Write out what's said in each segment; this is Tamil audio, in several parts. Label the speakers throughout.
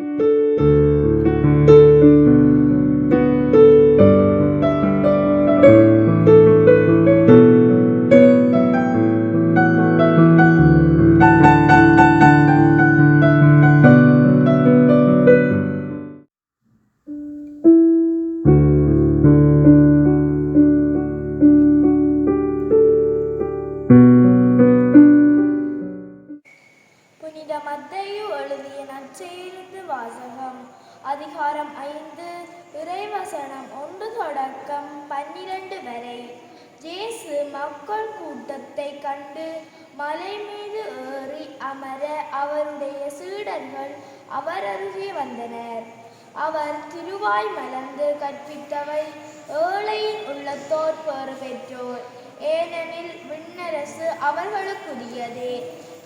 Speaker 1: Thank you. அதிகாரம் ஐந்து இறைவசனம் ஒன்று தொடக்கம் பன்னிரண்டு வரை. ஜேசு மக்கள் கூட்டத்தை கண்டு மலை மீது ஏறி அமர அவருடைய சீடர்கள் அவர் அருகே வந்தனர். அவர் திருவாய் மலர்ந்து கற்பித்தவை ஏழையின் உள்ளத்தோர் பெறு பெற்றோர் ஏனெனில் விண்ணரசு அவர்களுக்குரியதே.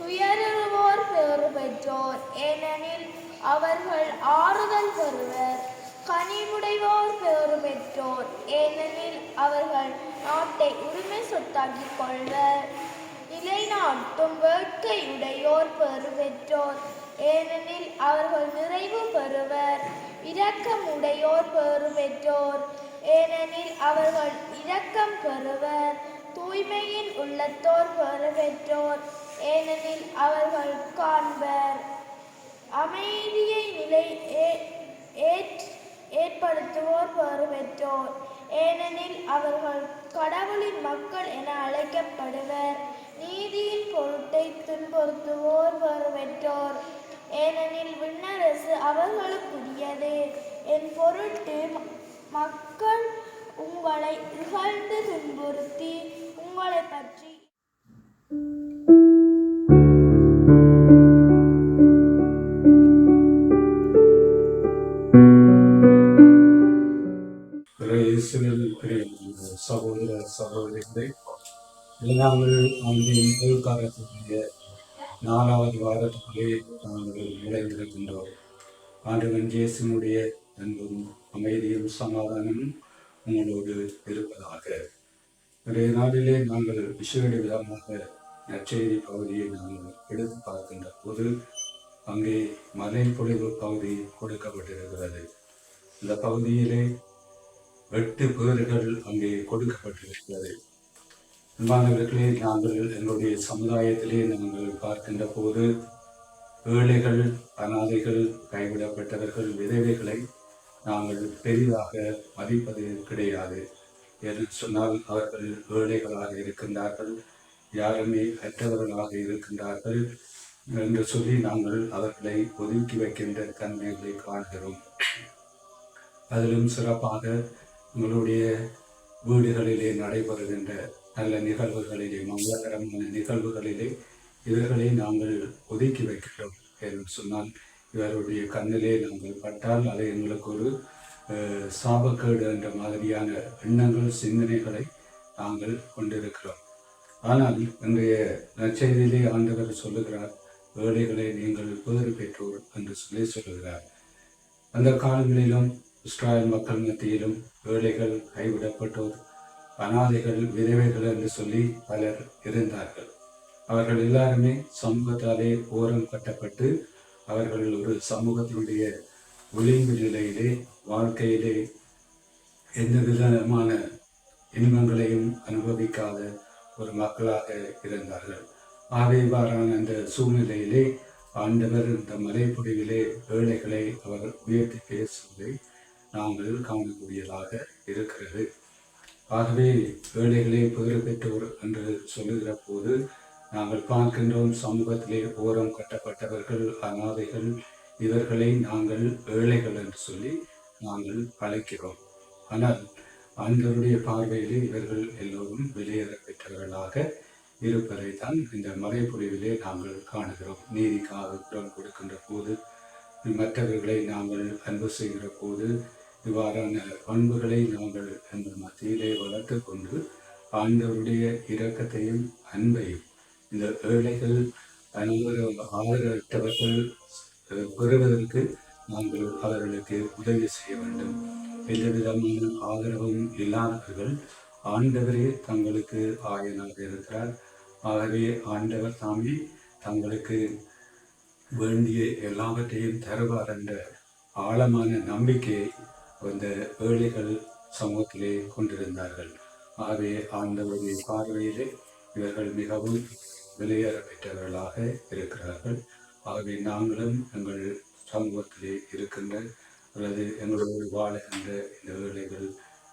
Speaker 1: துயருவோர் பேறு பெற்றோர் ஏனெனில் அவர்கள் ஆறுதல் பெறுவர். கனிவுடையோர் பேறு பெற்றோர் ஏனெனில் அவர்கள் நாட்டை உரிமை சொத்தாக்கிக் கொள்வர். நிலைநாட்டும் வேட்கையுடையோர் பெறு பெற்றோர் ஏனெனில் அவர்கள் நிறைவு பெறுவர். இரக்கமுடையோர் பெறு பெற்றோர் ஏனெனில் அவர்கள் இரக்கம் பெறுவர். தூய்மையின் உள்ளத்தோர் பெறு பெற்றோர் ஏனெனில் அவர்கள் காண்பர். அமைதியை நிலை ஏ- ஏற்- ஏற்படுத்துவோர் பெறு பெற்றோர் ஏனெனில் அவர்கள் கடவுளின் மக்கள் என அழைக்கப்படுவர். நீதியின் பொருட்டை துன்புறுத்துவோர் பெறு பெற்றோர் ஏனெனில் விண்ணரசு அவர்களுக்குரியது. என் பொருட்டு மக்கள் உங்களை இகழ்ந்து துன்புறுத்தி உங்களை பற்றி
Speaker 2: இல்லாமல் வந்து முதல் காலத்தினுடைய நாலாவது வாரத்துக்குள்ளே நாங்கள் நுழைந்திருக்கின்றோம் ஆண்டவன் இயேசுனுடைய அன்பும் அமைதியும் சமாதானமும் உங்களோடு இருப்பதாக. இன்றைய நாளிலே நாங்கள் விசேட விதமாக நற்செய்தி பகுதியை நாங்கள் எடுத்து பார்க்கின்ற போது அங்கே மலை பொழிவு பகுதி கொடுக்கப்பட்டிருக்கிறது. இந்த பகுதியிலே எட்டு பேர்கள் அங்கே கொடுக்கப்பட்டிருக்கிறது. அன்பானவர்களே நாங்கள் எங்களுடைய சமுதாயத்திலே நாங்கள் பார்க்கின்ற போது ஏழைகள் அனாதைகள் கைவிடப்பட்டவர்கள் விதவைகளை நாங்கள் பெரிதாக மதிப்பது கிடையாது என்று சொன்னால் அவர்கள் ஏழைகளாக இருக்கின்றார்கள் யாருமே அற்றவர்களாக இருக்கின்றார்கள் என்று சொல்லி நாங்கள் அவர்களை ஒதுக்கி வைக்கின்ற தன்மைகளை காண்கிறோம். அதிலும் சிறப்பாக உங்களுடைய வீடுகளிலே நடைபெறுகின்ற நல்ல நிகழ்வுகளிலே மங்களகரமான நிகழ்வுகளிலே இவர்களை நாங்கள் ஒதுக்கி வைக்கிறோம் என்று சொன்னால் இவருடைய கண்ணிலே நாங்கள் பட்டால் அது எங்களுக்கு ஒரு சாபக்கேடு என்ற மாதிரியான எண்ணங்கள் சிந்தனைகளை நாங்கள் கொண்டிருக்கிறோம். ஆனால் இன்றைய நற்செய்தியிலே ஆண்டவர் சொல்லுகிறார் வேலைகளை நீங்கள் பேறு பெற்றோர் என்று சொல்லி சொல்லுகிறார். அந்த காலங்களிலும் இஸ்ராயல் மக்கள் மத்தியிலும் வேலைகள் கைவிடப்பட்டோர் அனாதைகள் விதவைகள் என்று சொல்லி பலர் இருந்தார்கள். அவர்கள் எல்லாருமே சமூகத்தாலே ஓரம் கட்டப்பட்டு அவர்கள் ஒரு சமூகத்தினுடைய ஒளிங்கு நிலையிலே வாழ்க்கையிலே எந்த விதமான இன்பங்களையும் அனுபவிக்காத ஒரு மக்களாக இருந்தார்கள். ஆகவே அந்த சூழ்நிலையிலே ஆண்டவர் இந்த மலைப்பொழிவிலே ஏழைகளை அவர் உயர்த்தி பேசுவதை நாங்கள் காணக்கூடியதாக இருக்கிறது. ஆகவே ஏழைகளே பேறு பெற்றோர் என்று சொல்லுகிற போது நாங்கள் பார்க்கின்றோம் சமூகத்திலே ஓரம் கட்டப்பட்டவர்கள் அநாதைகள் இவர்களை நாங்கள் ஏழைகள் என்று சொல்லி நாங்கள் அழைக்கிறோம். ஆனால் அன்பருடைய பார்வையிலே இவர்கள் எல்லோரும் வெளியேற பெற்றவர்களாக இருப்பதை தான் இந்த மலைப்பொழிவிலே நாங்கள் காணுகிறோம். நீதிக்காக குரல் கொடுக்கின்ற போது மற்றவர்களை நாங்கள் அன்பு செய்கிற போது இவ்வாறான பண்புகளை நாங்கள் எங்கள் மத்தியிலே வளர்த்து கொண்டு ஆண்டவருடைய இரக்கத்தையும் அன்பையும் இந்த ஏழைகள் அனைவரும் ஆதரவற்றவர்கள் பெறுவதற்கு நாங்கள் அவர்களுக்கு உதவி செய்ய வேண்டும். எந்த விதமான ஆதரவும் இல்லாதவர்கள் ஆண்டவரே தங்களுக்கு ஆயனாக இருக்கிறார். ஆகவே ஆண்டவர் தாமே தங்களுக்கு வேண்டிய எல்லாவற்றையும் தருவார் என்ற ஆழமான நம்பிக்கையை அந்த ஏழைகள் சமூகத்திலே கொண்டிருந்தார்கள். ஆகவே ஆண்டவருடைய பார்வையிலே இவர்கள் மிகவும் வெளியேற பெற்றவர்களாக இருக்கிறார்கள். ஆகவே நாங்களும் எங்கள் சமூகத்திலே இருக்கின்ற அல்லது எங்களோடு வாழுகின்ற இந்த ஏழைகள்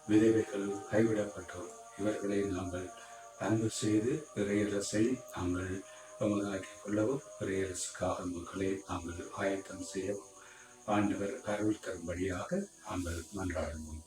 Speaker 2: விதவைகள் கைவிடப்பட்டோம். இவர்களை நாங்கள் அன்பு செய்து இறையரசை நாங்கள் பங்கதாக்கிக் கொள்ளவும் இறையரசுக்காக மக்களை நாங்கள் ஆயத்தம் செய்யவும் ஆண்டவர் அருள் தரும்படியாக நாங்கள் மன்றாடுவோம்.